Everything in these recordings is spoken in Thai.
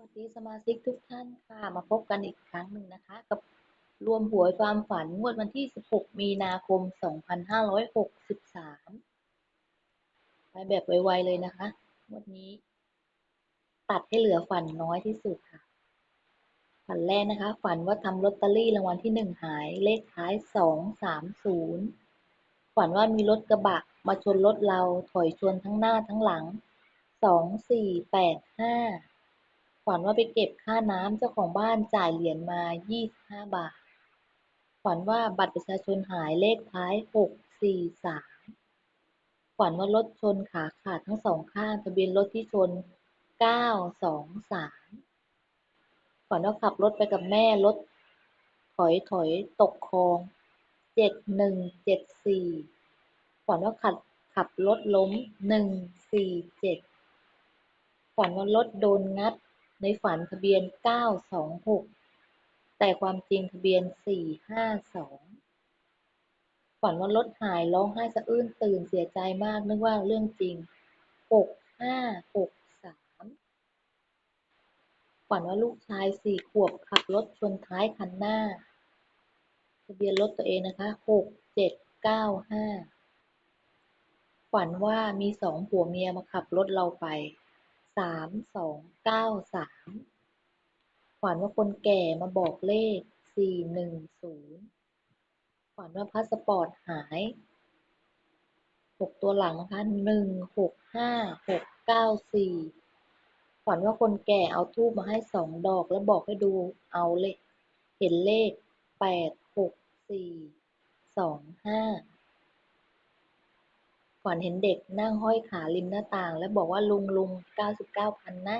วัสดีสมาชิกทุกท่านค่ะ มาพบกันอีกครั้งหนึ่งนะคะ กับรวมหวยความฝันงวดวันที่ 16 มีนาคม 2563 ไปแบบไวๆเลยนะคะงวดนี้ ตัดให้เหลือฝันน้อยที่สุดค่ะ ฝันแรกนะคะ ฝันว่าทำลอตเตอรี่รางวัลที่หนึ่งหายเลขท้าย 230 ฝันว่ามีรถกระบะมาชนรถเราถอยชนทั้งหน้าทั้งหลัง 2485 ฝันว่าไปเก็บค่าน้ำเจ้าของบ้านจ่ายเหรียญมา25บาท ฝันว่าบัตรประชาชนหายเลขท้าย643ฝันว่ารถชนขาขาดทั้งสองข้างทะเบียนรถที่ชน923ฝันว่าขับรถไปกับแม่รถถอยถอยตกคลอง7174ฝันว่าขับขับรถล้ม147ฝันว่ารถโดนงัด ในฝันทะเบียน926แต่ความจริงทะเบียน452ฝันว่ารถหายร้องไห้สะอื้นตื่นเสียใจมากนึกว่าเรื่องจริง6563ฝันว่าลูกชายสี่ขวบขับรถชนท้ายคันหน้า ทะเบียนรถตัวเองนะคะ6795ฝันว่ามีสองผัวเมียมาขับรถเราไป สามสองเก้าสามฝันว่าคนแก่มาบอกเลขสี่หนึ่งศูนย์ฝันว่าพาสปอร์ตหายหกตัวหลังนะคะหนึ่งหกห้าหกเก้าสี่ฝันว่าคนแก่เอาทูบมาให้สองดอกแล้วบอกให้ดูเอาเลขเห็นเลขแปดหกสี่สองห้า ฝันเห็นเด็กนั่งห้อยขาริมหน้าต่าง แล้วบอกว่าลุงลุงเก้าสิบเก้าพันนะ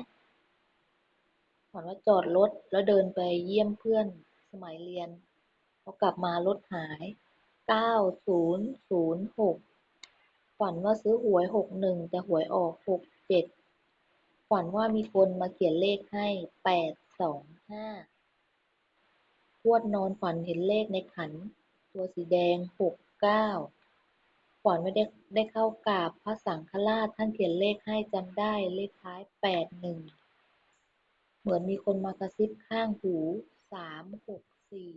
ฝันว่าจอดรถแล้วเดินไปเยี่ยมเพื่อนสมัยเรียนพอกลับมารถหายเก้าศูนย์ศูนย์หกฝันว่าซื้อหวยหกหนึ่งแต่หวยออกหกเจ็ดฝันว่ามีคนมาเขียนเลขให้แปดสองห้าพวดนอนฝันเห็นเลขในขัน ตัวสีแดงหกเก้า ฝันว่ได้ได้เข้ากราบพระสังฆราชท่านเขียนเลขให้จำได้เลขท้ายแปดหนึ่งเหมือนมีคนมากระซิบข้างหูสามหกสี่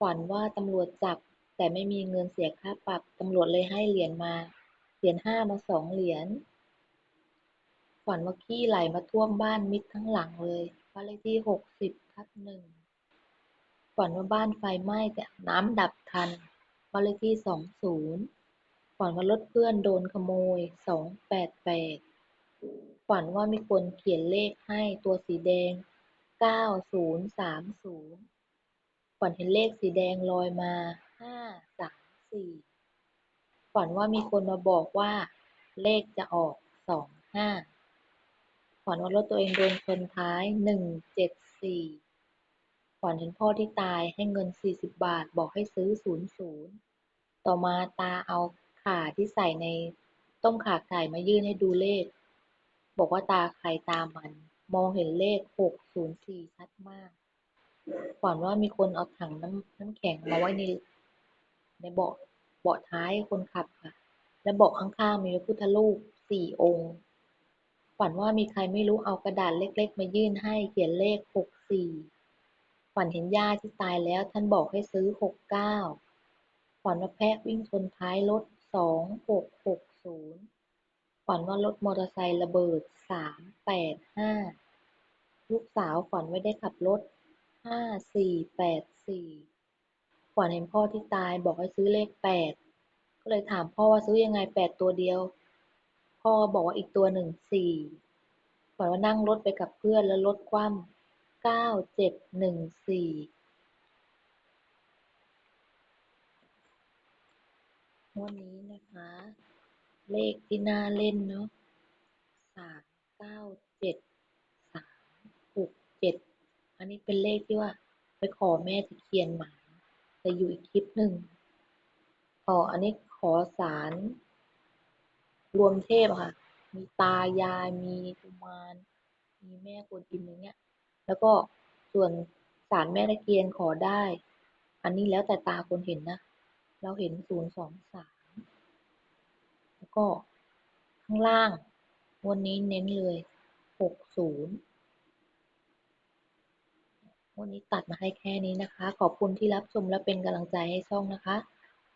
ฝันว่าตำรวจจับ แต่ไม่มีเงินเสียค่าปรับตำรวจเลยให้เหรียญมาเหรียญห้ามาสองเหรียญฝันว่าขี้ไหลมาท่วมบ้านมิดทั้งหลังเลยบ้านเลขที่หกสิบทับหนึ่งฝันว่าบ้านไฟไหม้แต่น้ำดับทันบ้านเลขที่สองศูนย์ ฝันว่ารถเพื่อนโดนขโมย สอง แปด แปด ฝันว่ามีคนเขียนเลขให้ตัวสีแดง เก้า ศูนย์ สาม ศูนย์ ฝันเห็นเลขสีแดงลอยมา ห้า สาม สี่ ฝันว่ามีคนมาบอกว่า เลขจะออก สอง ห้า ฝันว่ารถตัวเองโดนชนท้าย หนึ่ง เจ็ด สี่ฝันเห็นพ่อที่ตายให้เงินสี่สิบบาท บอกให้ซื้อศูนย์ศูนย์ต่อมาตาเอา ข่าที่ใส่ในต้มข่าไก่มายื่นให้ดูเลข บอกว่าตาใครตามัน มองเห็นเลขหกศูนย์สี่ชัดมาก ฝันว่ามีคนเอาถังน้ำน้ำแข็งมาไว้ใน ในเบาะเบาะท้ายคนขับค่ะ และเบาะข้างๆมีพระพุทธรูปสี่องค์ ฝันว่ามีใครไม่รู้เอากระดาษเล็กๆ มายื่นให้เขียนเลขหกสี่ฝันเห็นย่าที่ตายแล้วท่านบอกให้ซื้อหกเก้าฝันว่าแพะวิ่งชนท้ายรถ สองหกหกศูนย์ฝันว่ารถมอเตอร์ไซค์ระเบิดสามแปดห้าลูกสาวฝันว่าได้ขับรถห้าสี่แปดสี่ฝันเห็นพ่อที่ตายบอกให้ซื้อเลขแปดก็เลยถามพ่อว่าซื้อยังไงแปดตัวเดียว พ่อบอกว่าอีกตัวหนึ่งสี่ฝันว่านั่งรถไปกับเพื่อนแล้วรถคว่ำเก้าเจ็ดหนึ่งสี่ วดนี้นะคะ เลขที่น่าเล่นเนาะสามเก้าเจ็ดสามหกเจ็ดอันนี้เป็นเลขที่ว่า ไปขอแม่ตะเคียนมาแต่อยู่อีกคลิปหนึ่งอ๋ออันนี้ขอสารรวมเทพค่ะ มีตายาย มีกุมาร มีแม่กวนอิมอย่างเงี้ย แล้วก็ส่วนสารแม่ตะเคียนขอได้ อันนี้แล้วแต่ตาคนเห็นนะ เราเห็นศูนย์สองสามแล้วก็ข้างล่าง วันนี้เน้นเลยหกศูนย์วันนี้ตัดมาให้แค่นี้นะคะ ขอบคุณที่รับชมและเป็นกำลังใจให้ช่องนะคะ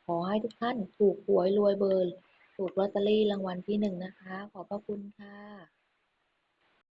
ขอให้ทุกท่านถูกหวยรวยเบอร์ ถูกลอตเตอรี่รางวัลที่หนึ่งนะคะ ขอบพระคุณค่ะ